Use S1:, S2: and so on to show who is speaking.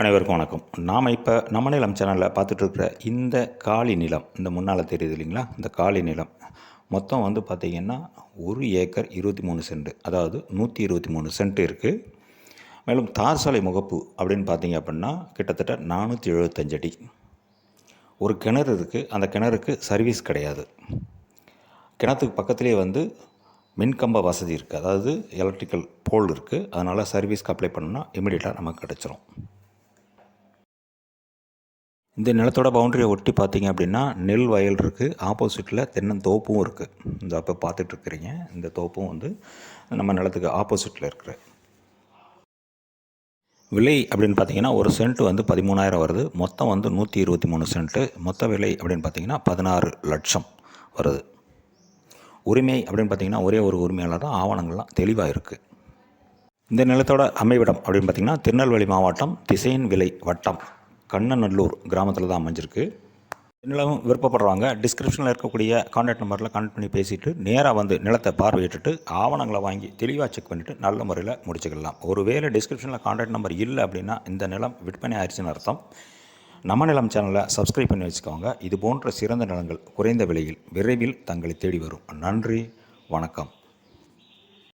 S1: அனைவருக்கும் வணக்கம். நாம் இப்போ நம்ம நிலம் சேனலில் பார்த்துட்ருக்குற இந்த காலி நிலம் இந்த முன்னால் தெரியுது இல்லைங்களா? இந்த காலி நிலம் மொத்தம் வந்து பார்த்திங்கன்னா ஒரு ஏக்கர் இருபத்தி மூணு சென்ட் அதாவது நூற்றி இருபத்தி மூணு சென்ட் இருக்குது மேலும் தார் சாலை முகப்பு அப்படின்னு பார்த்தீங்க அப்படின்னா கிட்டத்தட்ட நானூற்றி எழுபத்தஞ்சு அடி. ஒரு கிணறு இருக்குது அந்த கிணறுக்கு சர்வீஸ் கிடையாது. கிணத்துக்கு பக்கத்துலேயே வந்து மின்கம்ப வசதி இருக்குது அதாவது எலக்ட்ரிக்கல் போல் இருக்குது அதனால் சர்வீஸ்க்கு அப்ளை பண்ணோம்னா இமீடியட்டாக நமக்கு கிடச்சிரும். இந்த நிலத்தோட பவுண்டரியை ஒட்டி பார்த்தீங்க அப்படின்னா நெல் வயல் இருக்குது ஆப்போசிட்டில் தென்னந்தோப்பும் இருக்குது இந்த அப்போ பார்த்துட்ருக்குறீங்க இந்த தோப்பும் வந்து நம்ம நிலத்துக்கு ஆப்போசிட்டில் இருக்கிற விலை அப்படின்னு பார்த்தீங்கன்னா ஒரு சென்ட் வந்து பதிமூணாயிரம் வருது. மொத்தம் வந்து நூற்றி இருபத்தி மூணு சென்ட்டு மொத்த விலை அப்படின்னு பார்த்தீங்கன்னா பதினாறு லட்சம் வருது. உரிமை அப்படின்னு பார்த்தீங்கன்னா ஒரே ஒரு உரிமையாளர் தான் ஆவணங்கள்லாம் தெளிவாக இருக்குது இந்த நிலத்தோட அமைவிடம் அப்படின்னு பார்த்தீங்கன்னா திருநெல்வேலி மாவட்டம் திசையின் விலை வட்டம். கண்ணநல்லூர் கிராமத்தில் தான் அமைஞ்சிருக்கு. நிலம் விருப்பப்படுறவங்க டிஸ்கிரிப்ஷனில் இருக்கக்கூடிய கான்டாக்ட் நம்பரில் கான்டாக்ட் பண்ணி பேசிவிட்டு நேராக வந்து நிலத்தை பார்வையிட்டுட்டு ஆவணங்களை வாங்கி தெளிவாக செக் பண்ணிவிட்டு நல்ல முறையில் முடிச்சுக்கலாம். ஒருவேளை டிஸ்கிரிப்ஷனில் கான்டாக்ட் நம்பர் இல்லை அப்படின்னா இந்த நிலம் விற்பனை ஆயிடுச்சுன்னு அர்த்தம். நம்ம நிலம் சேனலை சப்ஸ்கிரைப் பண்ணி வச்சுக்கோங்க. இது போன்ற சிறந்த நிலங்கள் குறைந்த விலையில் விரைவில் தங்களை தேடி வரும். நன்றி வணக்கம்.